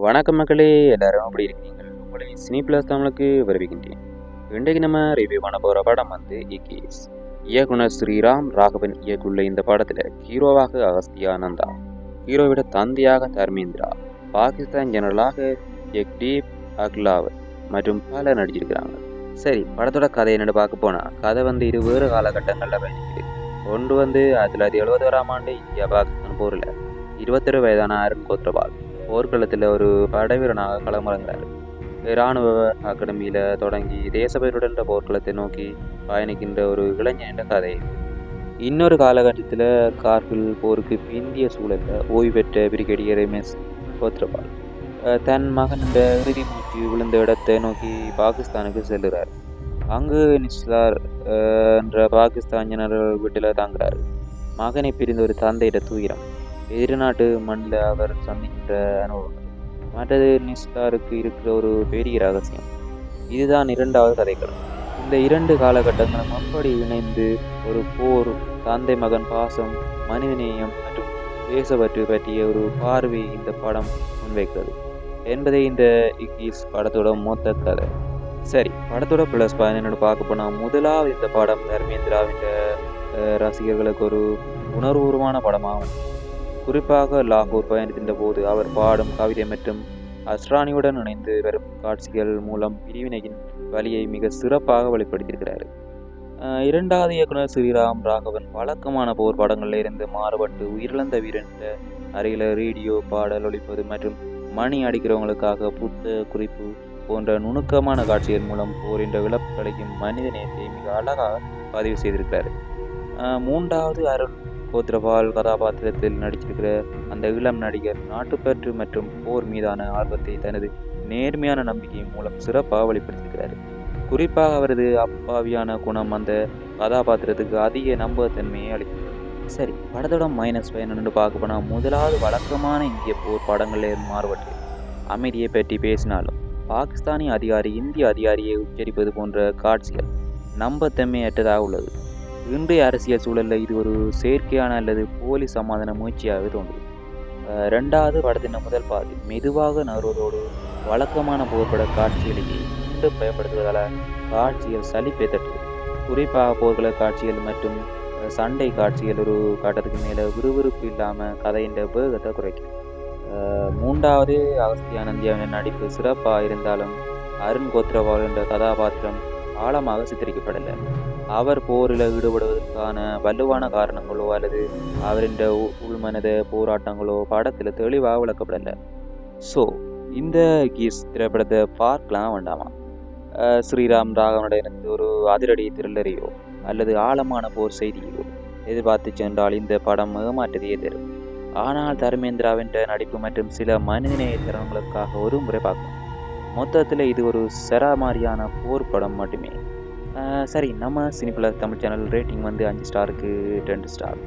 வணக்கம் மக்களே எல்லாரும் அப்படி இருக்கீங்க? உங்களை சினி பிளஸ் தமிழுக்கு வரவேற்கின்றேன் இன்றைக்கு நம்ம ரிவ்யூ பண்ண போகிற படம் வந்து இகேஸ் இயக்குனர் ஸ்ரீராம் ராகவன் இயக்குள்ள இந்த படத்தில் ஹீரோவாக அகஸ்தியா நந்தா ஹீரோவிட தந்தையாக தர்மேந்திரா பாகிஸ்தான் ஜெனரலாக எக்டீப் அக்லாவர் மற்றும் பலர் நடிச்சிருக்கிறாங்க. சரி படத்தோட கதை என்னென்னு பார்க்க போனால் கதை வந்து இரு வேறு காலகட்டங்களில் பயணிக்குது ஒன்று வந்து ஆயிரத்தி தொள்ளாயிரத்தி எழுபத்தோராம் ஆண்டு இந்தியா பாகிஸ்தான் போரில் இருபத்தொரு வயதான அருண் கோத்ரபால் போர்க்களத்தில் ஒரு படைவீரனாக களமிறங்குறாரு இராணுவ அகாடமியில் தொடங்கி தேசபேருடன் போர்க்களத்தை நோக்கி பயணிக்கின்ற ஒரு இளைஞன் என்ற கதை இன்னொரு காலகட்டத்தில் கார்கில் போருக்கு பிந்திய சூழலில் ஓய்வு பெற்ற பிரிகேடியர் எம். எஸ். கோத்ரபால் தன் மகன் இறுதி மூச்சு விழுந்த இடத்தை நோக்கி பாகிஸ்தானுக்கு செல்கிறார் அங்கு நிஸ்லார் என்ற பாகிஸ்தான் ஜெனரல் வீட்டில் தாங்குகிறார் மகனை பிரிந்த ஒரு தந்தையிட துயரம் எதிர்நாட்டு மண்ணில் அவர் சந்திக்கின்ற அனுபவம். மற்றது நிஸ்டாருக்கு இருக்கிற ஒரு பெரிய ரகசியம். இதுதான் இரண்டாவது கதைக்களம். இந்த இரண்டு காலகட்டங்களும் அப்படி இணைந்து ஒரு போர் தந்தை மகன் பாசம் மனிதநேயம் மற்றும் தேசப்பற்று பற்றிய ஒரு பார்வை இந்த படம் முன்வைக்கிறது என்பதை இந்த இக்கீஸ் படத்தோட மொத்த கதை. சரி படத்தோட ப்ளஸ் பதினெண்டு பார்க்க போனால் முதலாவது இந்த படம் தர்மேந்திராவின் ரசிகர்களுக்கு ஒரு உணர்வுபூர்வமான படமாகும். குறிப்பாக லாகூர் பயணித்திருந்த போது அவர் பாடும் கவிதை மற்றும் அஸ்ரானியுடன் இணைந்து வரும் காட்சிகள் மூலம் பிரிவினையின் வழியை மிக சிறப்பாக வெளிப்படுத்தியிருக்கிறார். இரண்டாவது இயக்குனர் ஸ்ரீராம் ராகவன் வழக்கமான போர் படங்களில் இருந்து மாறுபட்டு உயிரிழந்த வீரன் அறையில் ரேடியோ பாடல் ஒழிப்பது மற்றும் மணி அடிக்கிறவங்களுக்காக புத்த குறிப்பு போன்ற நுணுக்கமான காட்சிகள் மூலம் போரின்ற இழப்புகளையும் மனித நேயத்தை மிக அழகாக பதிவு செய்திருக்கிறார். மூன்றாவது அருள் கோத்ரபால் கதாபாத்திரத்தில் நடிச்சிருக்கிற அந்த இளம் நடிகர் நாட்டுப்பற்று மற்றும் போர் மீதான ஆர்வத்தை தனது நேர்மையான நம்பிக்கை மூலம் சிறப்பாக வெளிப்படுத்தியிருக்கிறார் குறிப்பாக அவரது அப்பாவியான குணம் அந்த கதாபாத்திரத்துக்கு அதிக நம்பகத்தன்மையை அளிக்கிறது சரி படத்தோட மைனஸ் பயன்னு பார்க்க போனால் முதலாவது வழக்கமான இந்திய போர் படங்களில் மாறுபட்டு அமைதியை பற்றி பேசினாலும் பாகிஸ்தானி அதிகாரி இந்திய அதிகாரியை உச்சரிப்பது போன்ற காட்சிகள் நம்பத்தன்மையற்றதாக உள்ளது. இன்றைய அரசியல் சூழலில் இது ஒரு செயற்கையான அல்லது போலி சமாதான முயற்சியாகவே தோன்றுது. ரெண்டாவது படத்தின் முதல் பாதி மெதுவாக நகர்வதோடு வழக்கமான போர்பட காட்சிகளையே மீண்டும் பயன்படுத்துவதால் காட்சிகள் சலிப்பை தட்டுது. குறிப்பாக போர்கள காட்சிகள் மற்றும் சண்டை காட்சிகள் ஒரு கட்டத்துக்கு மேலே விறுவிறுப்பு இல்லாமல் கதையின் வேகத்தை குறைக்கும் மூன்றாவது அகஸ்தி ஆனந்தியாவின் நடிப்பு சிறப்பாக இருந்தாலும் அருண் கோத்ரவால் என்ற கதாபாத்திரம் ஆழமாக சித்தரிக்கப்படலை. அவர் போரில் ஈடுபடுவதற்கான வலுவான காரணங்களோ அல்லது அவரின் உ- உள்மனத போராட்டங்களோ படத்தில் தெளிவாக விளக்கப்படலை. ஸோ இந்த கீஸ் திரைப்படத்தை பார்க்கலாம் வேண்டாமா? ஸ்ரீராம் ராகவனுடைய இருந்து ஒரு அதிரடி த்ரில்லரையோ அல்லது ஆழமான போர் செய்தியோ எதிர்பார்த்து சென்றால் இந்த படம் ஏமாற்றதையே தரும் ஆனால் தர்மேந்திராவின் நடிப்பு மற்றும் சில மனிதநேய திறன்களுக்காக ஒரு முறை பார்க்கலாம். மொத்தத்தில் இது ஒரு சராமாரியான போர் படம் மட்டுமே. சரி நம்ம சினிப்பில் தமிழ் சேனல் ரேட்டிங் வந்து அஞ்சு ஸ்டாருக்கு ரெண்டு ஸ்டார்.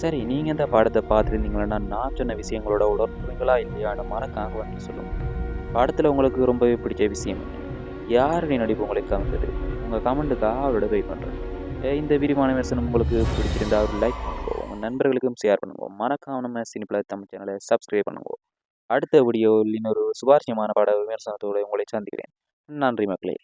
சரி நீங்கள் இந்த படத்தை பார்த்துருந்தீங்கன்னா நான் சொன்ன விஷயங்களோட உடற்புறங்களா இல்லையான்னு மறக்காம வந்து சொல்லுங்கள் படத்தில் உங்களுக்கு ரொம்பவே பிடிச்ச விஷயம் யாருடைய நடிப்பு உங்களுக்கு கவர்ந்தது? உங்கள் கமெண்ட்டுக்காக அவரோட வெயிட் பண்ணுறேன் இந்த விரிவான விமர்சனம் உங்களுக்கு பிடிச்சிருந்தா ஒரு லைக் பண்ணுவோம் உங்கள் நண்பர்களுக்கும் ஷேர் பண்ணுங்க மறக்காம நம்ம சினிப்பில் தமிழ் சேனலை சப்ஸ்கிரைப் பண்ணுங்க. அடுத்த வீடியோவில் இன்னொரு சுவாரஸ்யமான பட விமர்சனத்தோடு உங்களை சந்திக்கிறேன். நன்றி மக்களே.